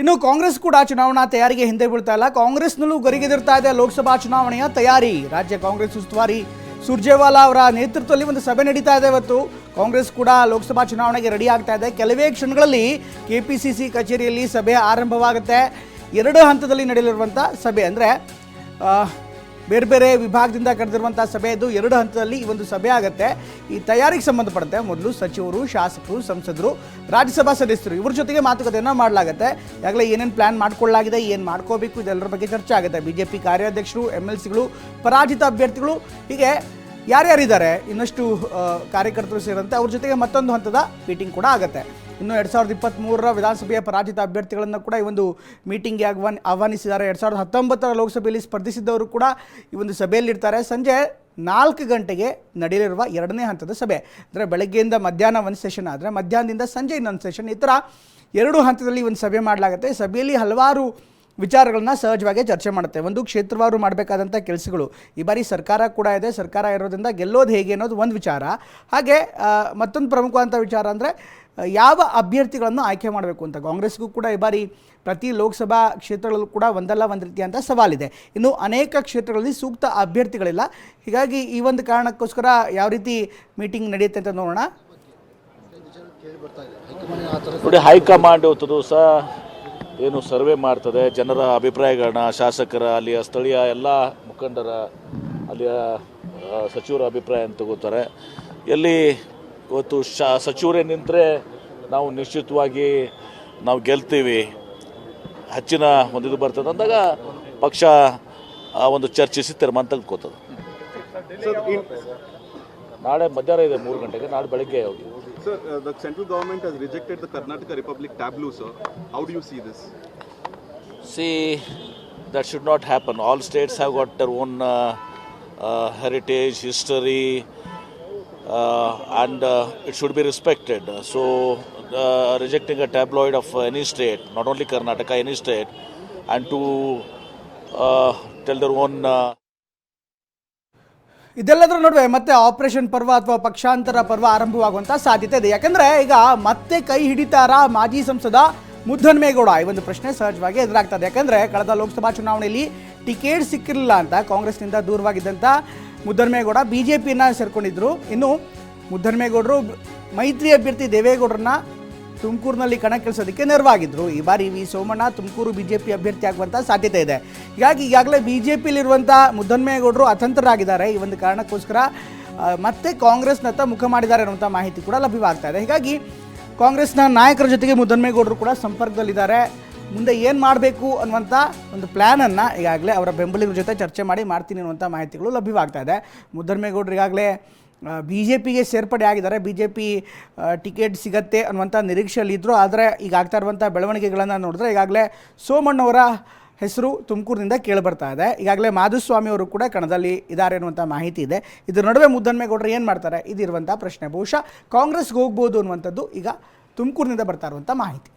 ಇನ್ನು ಕಾಂಗ್ರೆಸ್ ಕೂಡ ಚುನಾವಣಾ ತಯಾರಿಗೆ ಹಿಂದೆ ಬೀಳ್ತಾ ಇಲ್ಲ. ಕಾಂಗ್ರೆಸ್ನಲ್ಲೂ ಗರಿಗೆದಿರ್ತಾ ಇದೆ ಲೋಕಸಭಾ ಚುನಾವಣೆಯ ತಯಾರಿ. ರಾಜ್ಯ ಕಾಂಗ್ರೆಸ್ ಉಸ್ತುವಾರಿ ಸುರ್ಜೇವಾಲಾ ಅವರ ನೇತೃತ್ವದಲ್ಲಿ ಒಂದು ಸಭೆ ನಡೀತಾ ಇದೆ ಇವತ್ತು. ಕಾಂಗ್ರೆಸ್ ಕೂಡ ಲೋಕಸಭಾ ಚುನಾವಣೆಗೆ ರೆಡಿ ಆಗ್ತಾ ಇದೆ. ಕೆಲವೇ ಕ್ಷಣಗಳಲ್ಲಿ ಕೆಪಿಸಿಸಿ ಕಚೇರಿಯಲ್ಲಿ ಸಭೆ ಆರಂಭವಾಗುತ್ತೆ. ಎರಡು ಹಂತದಲ್ಲಿ ನಡೆಯಲಿರುವಂಥ ಸಭೆ ಅಂದರೆ ಬೇರೆ ಬೇರೆ ವಿಭಾಗದಿಂದ ಕರೆದಿರುವಂಥ ಸಭೆ ಇದು ಎರಡು ಹಂತದಲ್ಲಿ ಈ ಒಂದು ಸಭೆ ಆಗುತ್ತೆ. ಈ ತಯಾರಿಗೆ ಸಂಬಂಧಪಟ್ಟಂತೆ ಮೊದಲು ಸಚಿವರು, ಶಾಸಕರು, ಸಂಸದರು, ರಾಜ್ಯಸಭಾ ಸದಸ್ಯರು ಇವ್ರ ಜೊತೆಗೆ ಮಾತುಕತೆಯನ್ನು ಮಾಡಲಾಗುತ್ತೆ. ಈಗಾಗಲೇ ಏನೇನು ಪ್ಲಾನ್ ಮಾಡ್ಕೊಳ್ಳಲಾಗಿದೆ, ಏನು ಮಾಡ್ಕೋಬೇಕು, ಇದೆಲ್ಲರ ಬಗ್ಗೆ ಚರ್ಚೆ ಆಗುತ್ತೆ. ಬಿ ಜೆ ಪಿ ಕಾರ್ಯಾಧ್ಯಕ್ಷರು ಎಂ ಎಲ್ ಸಿಗಳು ಪರಾಜಿತ ಅಭ್ಯರ್ಥಿಗಳು, ಹೀಗೆ ಯಾರ್ಯಾರಿದ್ದಾರೆ, ಇನ್ನಷ್ಟು ಕಾರ್ಯಕರ್ತರು ಸೇರಿದಂತೆ ಅವ್ರ ಜೊತೆಗೆ ಮತ್ತೊಂದು ಹಂತದ ಮೀಟಿಂಗ್ ಕೂಡ ಆಗುತ್ತೆ. ಇನ್ನು ಎರಡು ಸಾವಿರದ ಇಪ್ಪತ್ತ್ಮೂರರ ವಿಧಾನಸಭೆಯ ಪರಾಜಿತ ಅಭ್ಯರ್ಥಿಗಳನ್ನು ಕೂಡ ಈ ಒಂದು ಮೀಟಿಂಗ್ಗೆ ಆಹ್ವಾನ, ಆಹ್ವಾನಿಸಿದ್ದಾರೆ. ಎರಡು ಸಾವಿರದ ಹತ್ತೊಂಬತ್ತರ ಲೋಕಸಭೆಯಲ್ಲಿ ಸ್ಪರ್ಧಿಸಿದ್ದವರು ಕೂಡ ಈ ಒಂದು ಸಭೆಯಲ್ಲಿರ್ತಾರೆ. ಸಂಜೆ ನಾಲ್ಕು ಗಂಟೆಗೆ ನಡೆಯಲಿರುವ ಎರಡನೇ ಹಂತದ ಸಭೆ. ಅಂದರೆ ಬೆಳಗ್ಗೆಯಿಂದ ಮಧ್ಯಾಹ್ನ ಒಂದು ಸೆಷನ್ ಆದರೆ ಮಧ್ಯಾಹ್ನದಿಂದ ಸಂಜೆ ಇನ್ನೊಂದು ಸೆಷನ್ ಈ ಥರ ಎರಡು ಹಂತದಲ್ಲಿ ಒಂದು ಸಭೆ ಮಾಡಲಾಗುತ್ತೆ. ಸಭೆಯಲ್ಲಿ ಹಲವಾರು ವಿಚಾರಗಳನ್ನ ಸಹಜವಾಗಿ ಚರ್ಚೆ ಮಾಡುತ್ತೆ. ಒಂದು ಕ್ಷೇತ್ರವಾರು ಮಾಡಬೇಕಾದಂಥ ಕೆಲಸಗಳು. ಈ ಬಾರಿ ಸರ್ಕಾರ ಕೂಡ ಇದೆ. ಸರ್ಕಾರ ಇರೋದ್ರಿಂದ ಗೆಲ್ಲೋದು ಹೇಗೆ ಅನ್ನೋದು ಒಂದು ವಿಚಾರ. ಹಾಗೆ ಮತ್ತೊಂದು ಪ್ರಮುಖವಾದಂಥ ವಿಚಾರ ಅಂದರೆ, ಯಾವ ಅಭ್ಯರ್ಥಿಗಳನ್ನು ಆಯ್ಕೆ ಮಾಡಬೇಕು ಅಂತ. ಕಾಂಗ್ರೆಸ್ಗೂ ಕೂಡ ಈ ಬಾರಿ ಪ್ರತಿ ಲೋಕಸಭಾ ಕ್ಷೇತ್ರಗಳಲ್ಲೂ ಕೂಡ ಒಂದಲ್ಲ ಒಂದು ರೀತಿಯಂಥ ಸವಾಲಿದೆ. ಇನ್ನು ಅನೇಕ ಕ್ಷೇತ್ರಗಳಲ್ಲಿ ಸೂಕ್ತ ಅಭ್ಯರ್ಥಿಗಳಿಲ್ಲ. ಹೀಗಾಗಿ ಈ ಒಂದು ಕಾರಣಕ್ಕೋಸ್ಕರ ಯಾವ ರೀತಿ ಮೀಟಿಂಗ್ ನಡೆಯುತ್ತೆ ಅಂತ ನೋಡೋಣ. ನೋಡಿ, ಹೈಕಮಾಂಡ್ ಇವತ್ತು ದಿವಸ ಏನು ಸರ್ವೆ ಮಾಡ್ತದೆ ಜನರ ಅಭಿಪ್ರಾಯಗಳನ್ನ ಶಾಸಕರ ಅಲ್ಲಿಯ ಸ್ಥಳೀಯ ಎಲ್ಲ ಮುಖಂಡರ ಅಲ್ಲಿಯ ಸಚಿವರ ಅಭಿಪ್ರಾಯ ಅಂತ ತಗೋತಾರೆ. ಎಲ್ಲಿ ಇವತ್ತು ಶಾ ಸಚಿವರೇ ನಿಂತರೆ ನಾವು ನಿಶ್ಚಿತವಾಗಿ ನಾವು ಗೆಲ್ತೀವಿ. ಹೆಚ್ಚಿನ ಒಂದು ಇದು ಬರ್ತದೆ ಅಂದಾಗ ಪಕ್ಷ ಆ ಒಂದು ಚರ್ಚಿಸಿ ತೀರ್ಮಾನ ತೆಗೆದುಕೋತದೆ ನಾಳೆ ಮಧ್ಯಾಹ್ನ ಇದೆ ಮೂರು ಗಂಟೆಗೆ ನಾಳೆ ಬೆಳಗ್ಗೆ ಹೋಗಿ. Sir, uh, the central government has rejected the Karnataka Republic tableau, sir. How do you see this? See, that should not happen. All states have got their own uh, uh, heritage, history, uh, and uh, it should be respected. So, uh, rejecting a tabloid of any state, not only Karnataka, any state, and to uh, tell their own. Uh, ಇದೆಲ್ಲದರ ನಡುವೆ ಮತ್ತೆ operation ಪರ್ವ ಅಥವಾ ಪಕ್ಷಾಂತರ ಪರ್ವ ಆರಂಭವಾಗುವಂತ ಸಾಧ್ಯತೆ ಇದೆ. ಯಾಕಂದ್ರೆ ಈಗ ಮತ್ತೆ ಕೈ ಹಿಡಿತಾರ ಮಾಜಿ ಸಂಸದ ಮುದ್ದನ್ಮೇಗೌಡ ಈ ಒಂದು ಪ್ರಶ್ನೆ ಸಹಜವಾಗಿ ಎದುರಾಗ್ತದೆ ಯಾಕಂದ್ರೆ ಕಳೆದ ಲೋಕಸಭಾ ಚುನಾವಣೆಯಲ್ಲಿ ಟಿಕೆಟ್ ಸಿಕ್ಕಿರಲಿಲ್ಲ ಅಂತ ಕಾಂಗ್ರೆಸ್ನಿಂದ ದೂರವಾಗಿದ್ದಂಥ ಮುದ್ದನ್ಮೇಗೌಡ ಬಿ ಜೆ ಪಿಯನ್ನು ಸೇರ್ಕೊಂಡಿದ್ರು. ಇನ್ನು ಮುದ್ದನ್ಮೇಗೌಡರು ಮೈತ್ರಿ ಅಭ್ಯರ್ಥಿ ದೇವೇಗೌಡರನ್ನ ತುಮಕೂರಿನಲ್ಲಿ ಕಣಕ್ಕಿಳಿಸೋದಕ್ಕೆ ನೆರವಾಗಿದ್ದರು ಈ ಬಾರಿ V. Somanna Tumakuru B J P ಅಭ್ಯರ್ಥಿ ಆಗುವಂಥ ಸಾಧ್ಯತೆ ಇದೆ. ಹೀಗಾಗಿ ಈಗಾಗಲೇ ಬಿ ಜೆ ಪಿಲಿರುವಂಥ ಮುದ್ದನ್ಮೇಗೌಡರು ಅತಂತ್ರರಾಗಿದ್ದಾರೆ. ಈ ಒಂದು ಕಾರಣಕ್ಕೋಸ್ಕರ ಮತ್ತೆ ಕಾಂಗ್ರೆಸ್ನತ್ತ ಮುಖ ಮಾಡಿದ್ದಾರೆ ಅನ್ನುವಂಥ ಮಾಹಿತಿ ಕೂಡ ಲಭ್ಯವಾಗ್ತಾ ಇದೆ. ಹೀಗಾಗಿ ಕಾಂಗ್ರೆಸ್ನ ನಾಯಕರ ಜೊತೆಗೆ ಮುದ್ದನ್ಮೇಗೌಡರು ಕೂಡ ಸಂಪರ್ಕದಲ್ಲಿದ್ದಾರೆ. ಮುಂದೆ ಏನು ಮಾಡಬೇಕು ಅನ್ನುವಂಥ ಒಂದು ಪ್ಲ್ಯಾನನ್ನು ಈಗಾಗಲೇ ಅವರ ಬೆಂಬಲಿಗರ ಜೊತೆ ಚರ್ಚೆ ಮಾಡಿ ಮಾಡ್ತೀನಿ ಅನ್ನುವಂಥ ಮಾಹಿತಿಗಳು ಲಭ್ಯವಾಗ್ತಾ ಇದೆ. ಮುದ್ದನ್ಮೇಗೌಡರು ಈಗಾಗಲೇ ಬಿ ಜೆ ಪಿಗೆ ಸೇರ್ಪಡೆ ಆಗಿದ್ದಾರೆ. ಬಿ ಜೆ ಪಿ ಟಿಕೆಟ್ ಸಿಗತ್ತೆ ಅನ್ನುವಂಥ ನಿರೀಕ್ಷೆಯಲ್ಲಿದ್ದರು ಆದರೆ ಈಗ ಆಗ್ತಾ ಇರುವಂಥ ಬೆಳವಣಿಗೆಗಳನ್ನು ನೋಡಿದ್ರೆ ಈಗಾಗಲೇ ಸೋಮಣ್ಣವರ ಹೆಸರು ತುಮಕೂರಿನಿಂದ ಕೇಳಿಬರ್ತಾ ಇದೆ. ಈಗಾಗಲೇ ಮಾಧುಸ್ವಾಮಿ ಅವರು ಕೂಡ ಕಣದಲ್ಲಿ ಇದ್ದಾರೆ ಅನ್ನುವಂಥ ಮಾಹಿತಿ ಇದೆ. ಇದ್ರ ನಡುವೆ ಮುದ್ದನ್ಮೇಗೌಡರು ಏನು ಮಾಡ್ತಾರೆ? ಇದಿರುವಂಥ ಪ್ರಶ್ನೆ. ಬಹುಶಃ ಕಾಂಗ್ರೆಸ್ಗೆ ಹೋಗ್ಬೋದು ಅನ್ನುವಂಥದ್ದು ಈಗ ತುಮಕೂರಿನಿಂದ ಬರ್ತಾ ಇರುವಂಥ ಮಾಹಿತಿ.